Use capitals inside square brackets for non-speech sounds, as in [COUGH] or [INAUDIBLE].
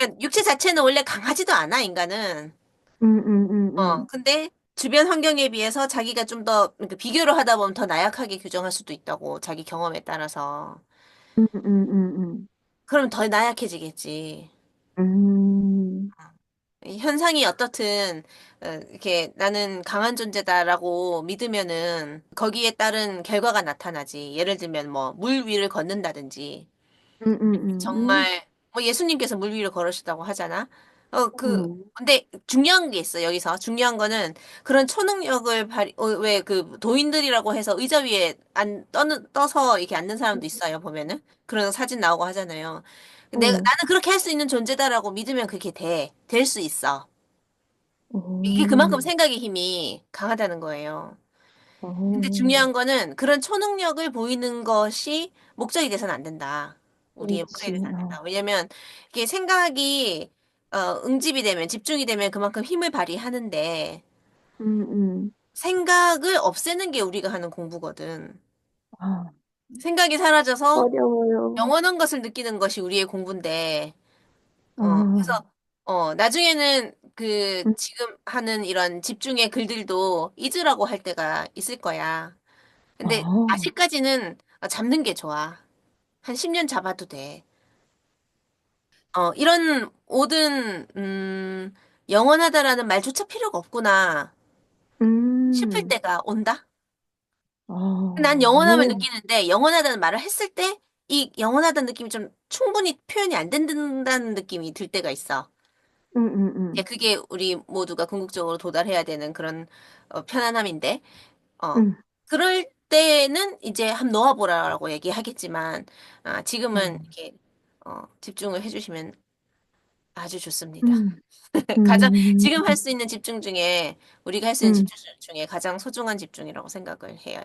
그러니까 육체 자체는 원래 강하지도 않아, 인간은. 음, 음, 음, 어, 음. 근데 주변 환경에 비해서 자기가 좀 더, 그러니까 비교를 하다 보면 더 나약하게 규정할 수도 있다고, 자기 경험에 따라서. 음, 음, 음, 그러면 더 나약해지겠지. 음. 이 현상이 어떻든, 어, 이렇게 나는 강한 존재다라고 믿으면은 거기에 따른 결과가 나타나지. 예를 들면 뭐, 물 위를 걷는다든지. 음, 음, 음, 정말 뭐 예수님께서 물 위를 걸으셨다고 하잖아. 어, 그 음. 근데 중요한 게 있어. 여기서 중요한 거는 그런 초능력을 발휘 어, 왜 그 도인들이라고 해서 의자 위에 안 떠는 떠서 이렇게 앉는 사람도 있어요. 보면은 그런 사진 나오고 하잖아요. 내가 어, 나는 그렇게 할 수 있는 존재다라고 믿으면 그게 돼. 될 수 있어. 이게 그만큼 어, 생각의 힘이 강하다는 거예요. 근데 어. 중요한 거는 그런 초능력을 보이는 것이 목적이 돼서는 안 된다. 우리의 그렇지. 된다. 어. 왜냐면 이게 생각이 어, 응집이 되면 집중이 되면 그만큼 힘을 발휘하는데 음, 음. 생각을 없애는 게 우리가 하는 공부거든. 아, 생각이 사라져서 어려워요. 영원한 것을 느끼는 것이 우리의 공부인데 어, 아, 그래서 어, 나중에는 그 음, 지금 하는 이런 집중의 글들도 잊으라고 할 때가 있을 거야. 근데 어, 아직까지는 잡는 게 좋아. 한 10년 잡아도 돼. 어, 이런 모든, 음, 영원하다라는 말조차 필요가 없구나. 싶을 음, 때가 온다? 난 영원함을 어, 느끼는데, 영원하다는 말을 했을 때, 이 영원하다는 느낌이 좀 충분히 표현이 안 된다는 느낌이 들 때가 있어. 음, 음, 음, 그게 우리 모두가 궁극적으로 도달해야 되는 그런 어, 편안함인데, 어, 음, 그럴 때는 이제 한번 놓아보라고 얘기하겠지만, 아, 지금은 어, 이렇게, 어, 집중을 해주시면 아주 좋습니다. 음, [LAUGHS] 가장, 음, 지금 할 수 있는 집중 중에, 우리가 할 수 있는 음. 집중 중에 가장 소중한 집중이라고 생각을 해요.